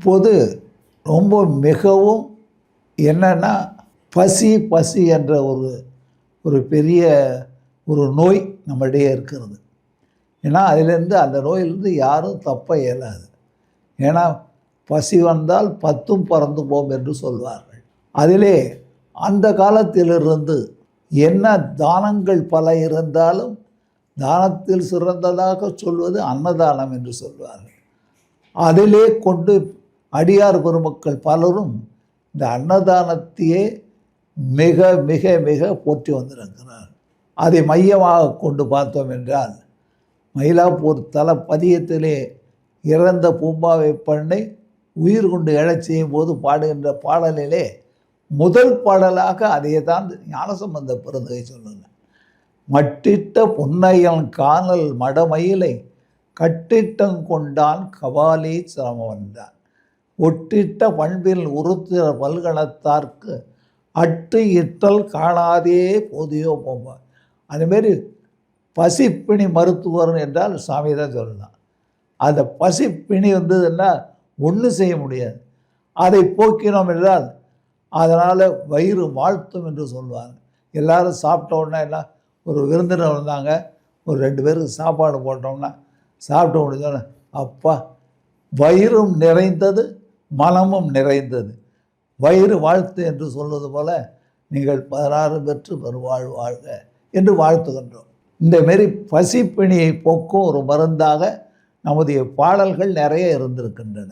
இப்போது ரொம்ப மிகவும் என்னன்னா பசி பசி என்ற ஒரு ஒரு பெரிய ஒரு நோய் நம்மிடையே இருக்கிறது. ஏன்னா அதிலேருந்து அந்த நோயிலிருந்து யாரும் தப்ப இயலாது. ஏன்னா பசி வந்தால் பத்தும் பறந்து போம் என்று சொல்வார்கள். அதிலே அந்த காலத்திலிருந்து என்ன தானங்கள் பல இருந்தாலும் தானத்தில் சிறந்ததாக சொல்வது அன்னதானம் என்று சொல்வார்கள். அதிலே கொண்டு அடியார் பெருமக்கள் பலரும் இந்த அன்னதானத்தையே மிக மிக மிக போற்றி வந்திருக்கிறார். அதை மையமாக கொண்டு பார்த்தோம் என்றால் மயிலாப்பூர் தல பதியத்திலே இறந்த பூம்பாவை பண்ணை உயிர் கொண்டு எழச் செய்யும் போது பாடுகின்ற பாடலிலே முதல் பாடலாக அதையே தான் ஞானசம்பந்த பிறந்தகை சொல்லுங்க மட்டிட்ட பொன்னையன் காணல் மடமயிலை கட்டிட்டம் கொண்டான் கபாலி சிரமம் வந்தான் ஒட்டிட்ட பண்பில் உறுத்திர பல்கணத்தார்க்கு அட்டு இட்டல் காணாதே போதியோ போவார் அதுமாரி பசிப்பிணி மருத்துவர் என்றால் சாமி தான் சொல்லலாம். அந்த பசிப்பிணி வந்ததுன்னா ஒன்றும் செய்ய முடியாது. அதை போக்கினோம் என்றால் அதனால் வயிறு வாழ்த்தும் என்று சொல்லுவாங்க எல்லாரும் சாப்பிட்ட உடனே எல்லாம் ஒரு விருந்தினர் வந்தாங்க ஒரு ரெண்டு பேருக்கு சாப்பாடு போட்டோம்னா சாப்பிட்ட முடிஞ்சோடனே அப்பா வயிறும் நிறைந்தது மனமும் நிறைந்தது. வயிறு வாழ்த்து என்று சொல்வது போல நீங்கள் பதினாறு பெற்று பெருவாழ் வாழ்க என்று வாழ்த்துகின்றோம். இந்த மாரி பசிப்பிணியை போக்கும் ஒரு மருந்தாக நமது பாடல்கள் நிறைய இருந்திருக்கின்றன.